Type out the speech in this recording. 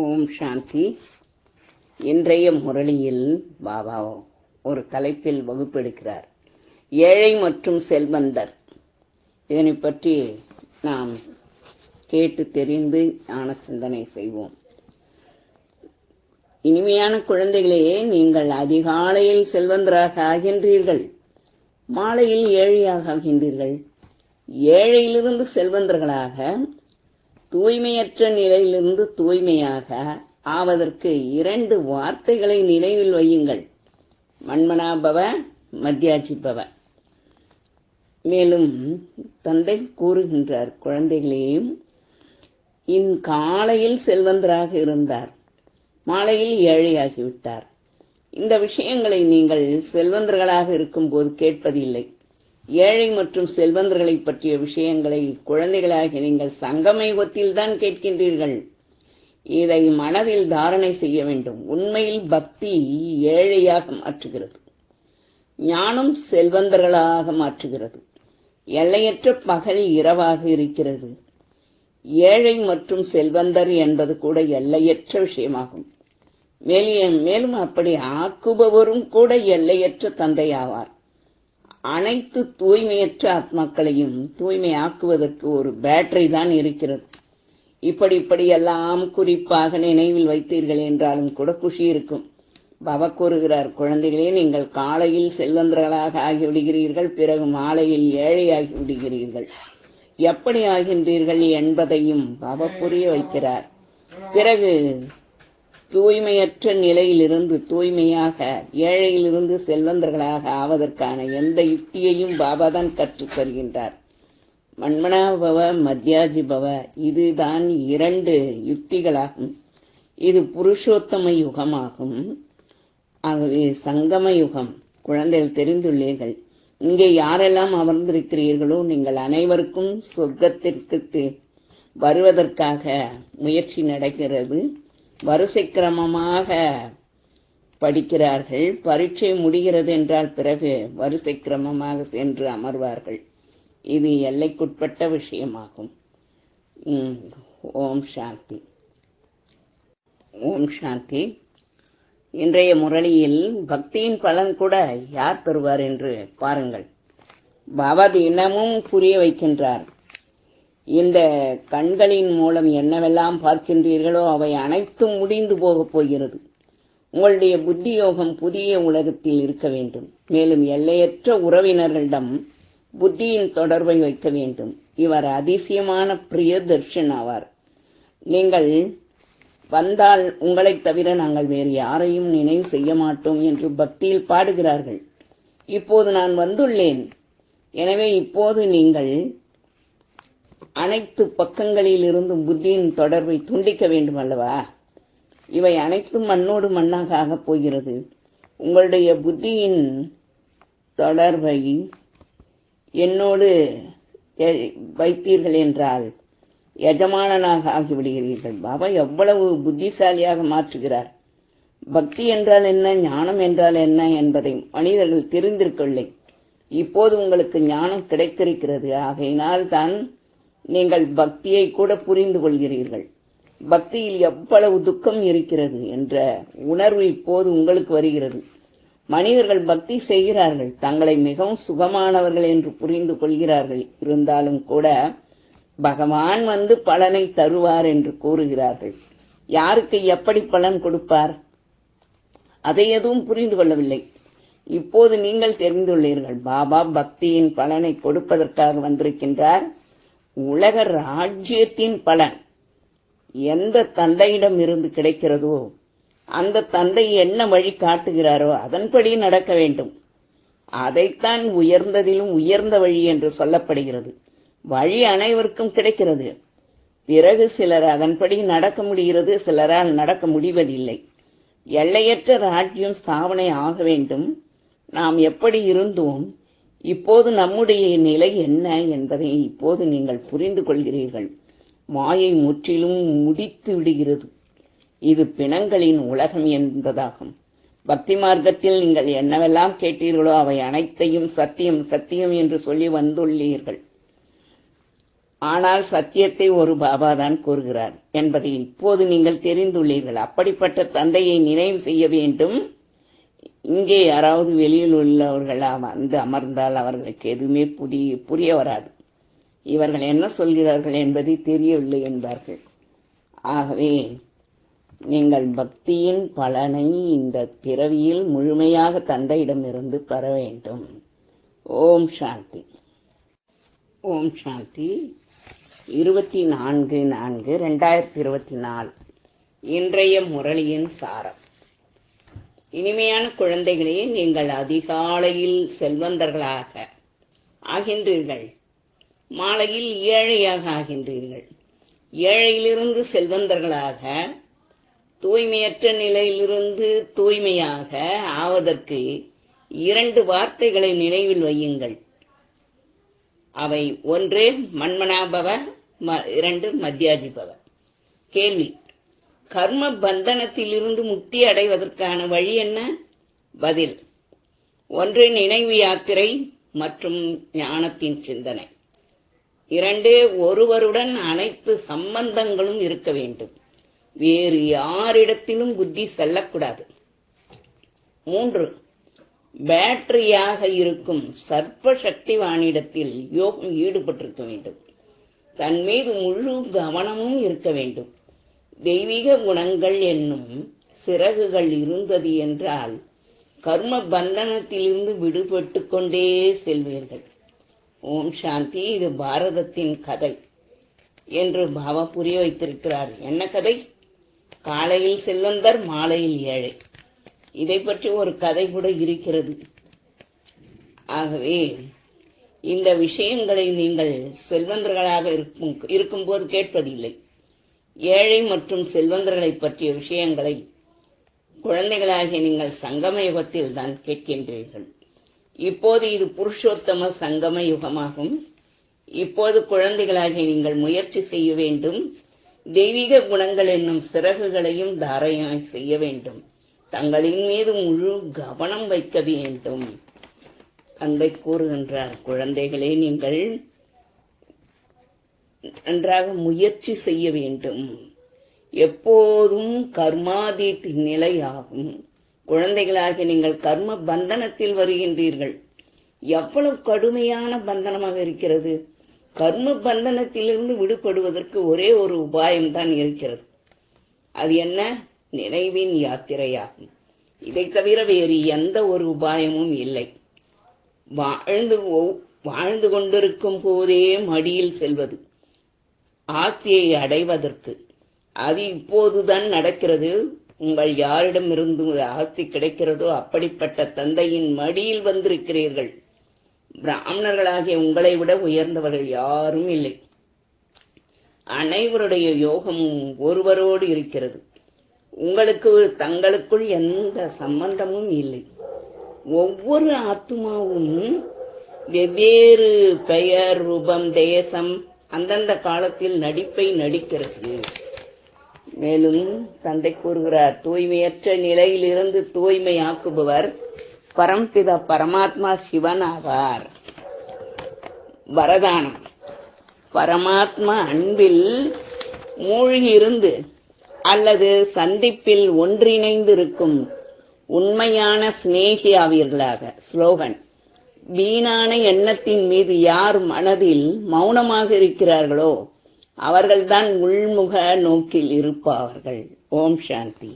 ஓம் சாந்தி. இன்றைய முரளியில் பாபா ஒரு தலைப்பில் வகுப்பெடுக்கிறார். ஏழை மற்றும் செல்வந்தர். இதனை பற்றி நாம் கேட்டு தெரிந்து ஞான சிந்தனை செய்வோம். இனிமையான குழந்தைகளே நீங்கள் அதிகாலையில் செல்வந்தராக ஆகின்றீர்கள். மாலையில் ஏழையாக ஆகின்றீர்கள். ஏழையிலிருந்து செல்வந்தர்களாக தூய்மையற்ற நிலையிலிருந்து தூய்மையாக ஆவதற்கு இரண்டு வார்த்தைகளை நினைவில் வையுங்கள். மண்மனாபவ மத்தியாச்சிப்பவ மேலும் தந்தை கூறுகின்றார் குழந்தைகளையும் இன் காலையில் செல்வந்தராக இருந்தார். மாலையில் ஏழையாகிவிட்டார். இந்த விஷயங்களை நீங்கள் செல்வந்தர்களாக இருக்கும்போது கேட்பதில்லை. ஏழை மற்றும் செல்வந்தர்களை பற்றிய விஷயங்களை குழந்தைகளாக நீங்கள் சங்கமயுகத்தில் தான் கேட்கின்றீர்கள். இதை மனதில் தாரணை செய்ய வேண்டும். உண்மையில் பக்தி ஏழையாக மாற்றுகிறது. ஞானம் செல்வந்தர்களாக மாற்றுகிறது. எல்லையற்ற பகல் இரவாக இருக்கிறது. ஏழை மற்றும் செல்வந்தர் என்பது கூட எல்லையற்ற விஷயமாகும். மேலும் மேலும் அப்படி ஆக்குபவரும் கூட எல்லையற்ற தந்தையாவார். அனைத்து தூய்மையற்ற ஆத்மாக்களையும் தூய்மையாக்குவதற்கு ஒரு பேட்டரி தான் இருக்கிறது. இப்படி இப்படி எல்லாம் குறிப்பாக நினைவில் வைத்தீர்கள் என்றாலும் கூட குஷி இருக்கும். பவ கூறுகிறார் குழந்தைகளே நீங்கள் காலையில் செல்வந்தர்களாக ஆகிவிடுகிறீர்கள் பிறகு மாலையில் ஏழையாகி விடுகிறீர்கள். எப்படி ஆகின்றீர்கள் என்பதையும் பவ புரிய வைக்கிறார். பிறகு தூய்மையற்ற நிலையிலிருந்து தூய்மையாக ஏழையிலிருந்து செல்வந்தர்களாக ஆவதற்கான எந்த யுக்தியையும் பாபா தான் கற்றுத் தருகின்றார். மத்யாஜி பவ இதுதான் இரண்டு யுக்திகளாகும். இது புருஷோத்தம யுகமாகும். ஆகவே சங்கம யுகம் குழந்தைகள் தெரிந்துள்ளீர்கள். இங்கே யாரெல்லாம் அமர்ந்திருக்கிறீர்களோ நீங்கள் அனைவருக்கும் சொர்க்கத்திற்கு வருவதற்காக முயற்சி நடக்கிறது. வரிசை கிரமமாக படிக்கிறார்கள். பரீட்சை முடிகிறது என்றால் பிறகு வரிசை கிரமமாக சென்று அமர்வார்கள். இது எல்லைக்குட்பட்ட விஷயமாகும். ஓம் சாந்தி. ஓம் சாந்தி. இன்றைய முரளியில் பக்தியின் பலன் கூட யார் தருவார் என்று பாருங்கள். பாபா தினமும் புரிய வைக்கின்றார். இந்த கண்களின் மூலம் என்னவெல்லாம் பார்க்கின்றீர்களோ அவை அனைத்தும் முடிந்து போகப் போகிறது. உங்களுடைய புத்தி யோகம் புதிய உலகத்தில் இருக்க வேண்டும். மேலும் எல்லையற்ற உறவினர்களிடம் புத்தியின் தொடர்பை வைக்க வேண்டும். இவர் அதிசயமான பிரியதர்ஷன் ஆவார். நீங்கள் வந்தால் உங்களைத் தவிர நாங்கள் வேறு யாரையும் நினைவு செய்ய மாட்டோம் என்று பக்தியில் பாடுகிறார்கள். இப்போது நான் வந்துள்ளேன். எனவே இப்போது நீங்கள் அனைத்து பக்கங்களில் இருந்தும் புத்தியின் தொடர்பை துண்டிக்க வேண்டும் அல்லவா? இவை அனைத்தும் மண்ணோடு மண்ணாக ஆகப் போகிறது. உங்களுடைய புத்தியின் தொடர்பை என்னோடு வைத்தீர்கள் என்றால் எஜமானனாக ஆகிவிடுகிறீர்கள். பாபா எவ்வளவு புத்திசாலியாக மாற்றுகிறார். பக்தி என்றால் என்ன ஞானம் என்றால் என்ன என்பதை மனிதர்கள் தெரிந்திருக்கவில்லை. இப்போது உங்களுக்கு ஞானம் கிடைத்திருக்கிறது. ஆகையினால் தான் நீங்கள் பக்தியை கூட புரிந்து கொள்கிறீர்கள். பக்தியில் எவ்வளவு துக்கம் இருக்கிறது என்ற உணர்வு இப்போது உங்களுக்கு வருகிறது. மனிதர்கள் பக்தி செய்கிறார்கள். தங்களை மிகவும் சுகமானவர்கள் என்று புரிந்து கொள்கிறார்கள். இருந்தாலும் கூட பகவான் வந்து பலனை தருவார் என்று கூறுகிறார்கள். யாருக்கு எப்படி பலன் கொடுப்பார்? அதை எதுவும் புரிந்து கொள்ளவில்லை. இப்போது நீங்கள் தெரிந்துள்ளீர்கள். பாபா பக்தியின் பலனை கொடுப்பதற்காக வந்திருக்கின்றார். உலக ராஜ்யத்தின் பலன் எந்த தந்தையிடம் இருந்து கிடைக்கிறதோ அந்த தந்தை என்ன வழி காட்டுகிறாரோ அதன்படி நடக்க வேண்டும். அதைத்தான் உயர்ந்ததிலும் உயர்ந்த வழி என்று சொல்லப்படுகிறது. வழி அனைவருக்கும் கிடைக்கிறது. பிறகு சிலர் அதன்படி நடக்க முடிகிறது சிலரால் நடக்க முடிவதில்லை. எல்லையற்ற ராஜ்யம் ஸ்தாபனை ஆக வேண்டும். நாம் எப்படி இருந்தோம்? இப்போது நம்முடைய நிலை என்ன என்பதை இப்போது நீங்கள் புரிந்து கொள்கிறீர்கள். மாயை முற்றிலும் முடித்து விடுகிறது. இது பிணங்களின் உலகம் என்பதாகும். பக்தி மார்க்கத்தில் நீங்கள் என்னவெல்லாம் கேட்டீர்களோ அவை அனைத்தையும் சத்தியம் சத்தியம் என்று சொல்லி வந்துள்ளீர்கள். ஆனால் சத்தியத்தை ஒரு பாபா தான் கூறுகிறார் என்பதை இப்போது நீங்கள் தெரிந்துள்ளீர்கள். அப்படிப்பட்ட தந்தையை நினைவு செய்ய வேண்டும். இங்கே யாராவது வெளியில் உள்ளவர்கள் வந்து அமர்ந்தால் அவர்களுக்கு எதுவுமே புரிய புரிய வராது. இவர்கள் என்ன சொல்கிறார்கள் என்பதை தெரியவில்லை என்பார்கள். ஆகவே நீங்கள் பக்தியின் பலனை இந்த பிறவியில் முழுமையாக தந்தையிடமிருந்து பெற வேண்டும். ஓம் சாந்தி. ஓம் சாந்தி. இருபத்தி நான்கு நான்கு ரெண்டாயிரத்தி இருபத்தி நாலு. இன்றைய முரளியின் சாரம். இனிமையான குழந்தைகளே நீங்கள் அதிகாலையில் செல்வந்தர்களாக ஆகின்றீர்கள். மாலையில் ஏழையாக ஆகின்றீர்கள். ஏழையிலிருந்து செல்வந்தர்களாக தூய்மையற்ற நிலையிலிருந்து தூய்மையாக ஆவதற்கு இரண்டு வார்த்தைகளை நினைவில் வையுங்கள். அவை ஒன்று மண்மனாபவ இரண்டு மத்தியாஜிபவ கேள்வி கர்ம பந்தனத்திலிருந்து முக்தி அடைவதற்கான வழி என்ன? பதில். ஒன்று நினைவு யாத்திரை மற்றும் ஞானத்தின் சிந்தனை. இரண்டு ஒருவருடன் அனைத்து சம்பந்தங்களும் இருக்க வேண்டும். வேறு யாரிடத்திலும் புத்தி செல்லக்கூடாது. மூன்று பேட்டரியாக இருக்கும் சர்ப்ப சக்திவானிடத்தில் யோகம் ஈடுபட்டிருக்க வேண்டும். தன் மீது முழு கவனமும் இருக்க வேண்டும். தெய்வீக குணங்கள் என்னும் சிறகுகள் இருந்தது என்றால் கர்ம பந்தனத்திலிருந்து விடுபட்டு கொண்டே செல்வீர்கள். ஓம் சாந்தி இது பாரதத்தின் கதை என்று பாபா புரிய வைத்திருக்கிறார். என்ன கதை? காலையில் செல்வந்தர் மாலையில் ஏழை. இதை பற்றி ஒரு கதை கூட இருக்கிறது. ஆகவே இந்த விஷயங்களை நீங்கள் செல்வந்தர்களாக இருக்கும் இருக்கும்போது கேட்பதில்லை. ஏழை மற்றும் செல்வந்தர்களை பற்றிய விஷயங்களை குழந்தைகளாகிய நீங்கள் சங்கம யுகத்தில் தான் கேட்கின்றீர்கள். இப்போது இது புருஷோத்தம சங்கம யுகமாகும் இப்போது குழந்தைகளாகிய நீங்கள் முயற்சி செய்ய வேண்டும். தெய்வீக குணங்கள் என்னும் சிறகுகளையும் தாரையாய் செய்ய வேண்டும். தங்களின் மீது முழு கவனம் வைக்க வேண்டும். தந்தை கூறுகின்றார் குழந்தைகளே நீங்கள் நன்றாக முயற்சி செய்ய வேண்டும். எப்போதும் கர்மாதீத் நிலையாகும். குழந்தைகளாக நீங்கள் கர்ம பந்தனத்தில் வருகின்றீர்கள். எவ்வளவு கடுமையான பந்தனமாக இருக்கிறது. கர்ம பந்தனத்திலிருந்து விடுபடுவதற்கு ஒரே ஒரு உபாயம்தான் இருக்கிறது. அது என்ன? நினைவின் யாத்திரையாகும். இதை தவிர வேறு எந்த ஒரு உபாயமும் இல்லை. வாழ்ந்து வாழ்ந்து கொண்டிருக்கும் போதே மடியில் செல்வது. ஆஸ்தியை அடைவதற்கு. அது இப்போதுதான் நடக்கிறது. உங்கள் யாரிடமிருந்து ஆஸ்தி கிடைக்கிறதோ அப்படிப்பட்ட தந்தையின் மடியில் வந்திருக்கிறீர்கள். பிராமணர்களாகிய உங்களை விட உயர்ந்தவர்கள் யாரும் இல்லை. அனைவருடைய யோகமும் ஒருவரோடு இருக்கிறது. உங்களுக்கு தங்களுக்குள் எந்த சம்பந்தமும் இல்லை. ஒவ்வொரு ஆத்மாவும் வெவ்வேறு பெயர் ரூபம் தேசம் அந்தந்த காலத்தில் நடிப்பை நடிக்கிறது. மேலும் தந்தை கூறுகிறார் தூய்மையற்ற நிலையிலிருந்து தூய்மையாக்குபவர் பரம்பித பரமாத்மா சிவன் ஆவார். வரதானம். பரமாத்மா அன்பில் மூழ்கியிருந்து அல்லது சந்திப்பில் ஒன்றிணைந்திருக்கும் உண்மையான சிநேகி ஆவீர்களாக. ஸ்லோகன். வீணான எண்ணத்தின் மீது யார் மனதில் மௌனமாக இருக்கிறார்களோ அவர்கள்தான் உள்முக நோக்கில் இருப்பார்கள் ஓம் சாந்தி.